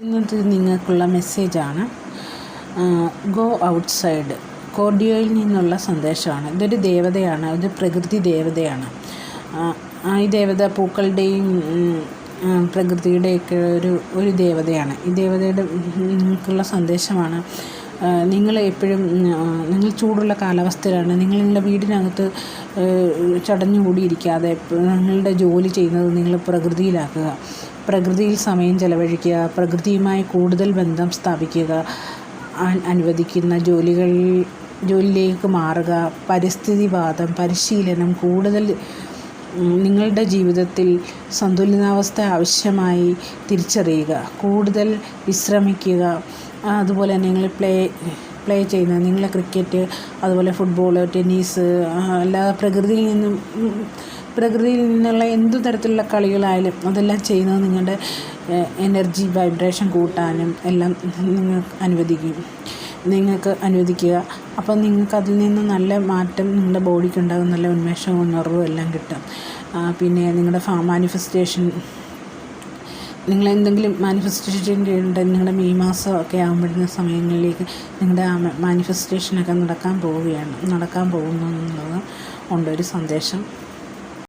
ഇന്നത്തെ നിങ്ങൾക്കുള്ള മെസ്സേജാണ്. ഗോ ഔട്ട്സൈഡ് കോർഡിയോയിൽ നിന്നുള്ള സന്ദേശമാണ്. ഇതൊരു ദേവതയാണ്. ഒരു പ്രകൃതി ദേവതയാണ്. ഈ ദേവത പൂക്കളുടെയും പ്രകൃതിയുടെയൊക്കെ ഒരു ഒരു ദേവതയാണ്. ഈ ദേവതയുടെ നിങ്ങൾക്കുള്ള സന്ദേശമാണ്. നിങ്ങൾ എപ്പോഴും നിങ്ങൾ ചൂടുള്ള കാലാവസ്ഥയിലാണ്. നിങ്ങൾ നിങ്ങളുടെ വീടിനകത്ത് ചടഞ്ഞു കൂടിയിരിക്കാതെ നിങ്ങളുടെ ജോലി ചെയ്യുന്നത് നിങ്ങൾ പ്രകൃതിയിലാക്കുക. പ്രകൃതിയിൽ സമയം ചെലവഴിക്കുക പ്രകൃതിയുമായി കൂടുതൽ ബന്ധം സ്ഥാപിക്കുക അനുവദിക്കുന്ന ജോലികൾ ജോലിയിലേക്ക് മാറുക പരിസ്ഥിതിവാദം പരിശീലനം കൂടുതൽ നിങ്ങളുടെ ജീവിതത്തിൽ സന്തുലിതാവസ്ഥ ആവശ്യമായി തിരിച്ചറിയുക കൂടുതൽ വിശ്രമിക്കുക. അതുപോലെ തന്നെ നിങ്ങൾ പ്ലേ പ്ലേ ചെയ്യുന്ന നിങ്ങൾ ക്രിക്കറ്റ് അതുപോലെ ഫുട്ബോൾ ടെന്നീസ് എല്ലാ പ്രകൃതിയിൽ നിന്നും പ്രകൃതിയിൽ നിന്നുള്ള എന്തു തരത്തിലുള്ള കളികളായാലും അതെല്ലാം ചെയ്യുന്നത് നിങ്ങളുടെ എനർജി വൈബ്രേഷൻ കൂട്ടാനും എല്ലാം നിങ്ങൾക്ക് അനുവദിക്കും. നിങ്ങൾക്ക് അനുവദിക്കുക. അപ്പോൾ നിങ്ങൾക്ക് അതിൽ നിന്ന് നല്ല മാറ്റം നിങ്ങളുടെ ബോഡിക്ക് ഉണ്ടാകും നല്ല ഉന്മേഷവും ഉണർവും എല്ലാം കിട്ടും. പിന്നെ നിങ്ങളുടെ ഫാ മാനിഫെസ്റ്റേഷൻ നിങ്ങൾ എന്തെങ്കിലും മാനിഫെസ്റ്റേഷൻ ചെയ്യേണ്ടത് നിങ്ങളുടെ മെയ് മാസം ഒക്കെ ആകുമ്പോഴുന്ന സമയങ്ങളിലേക്ക് നിങ്ങളുടെ മാനിഫെസ്റ്റേഷനൊക്കെ നടക്കാൻ പോവുകയാണ് നടക്കാൻ പോകുന്നു എന്നുള്ളത് ഉണ്ടൊരു സന്ദേശം.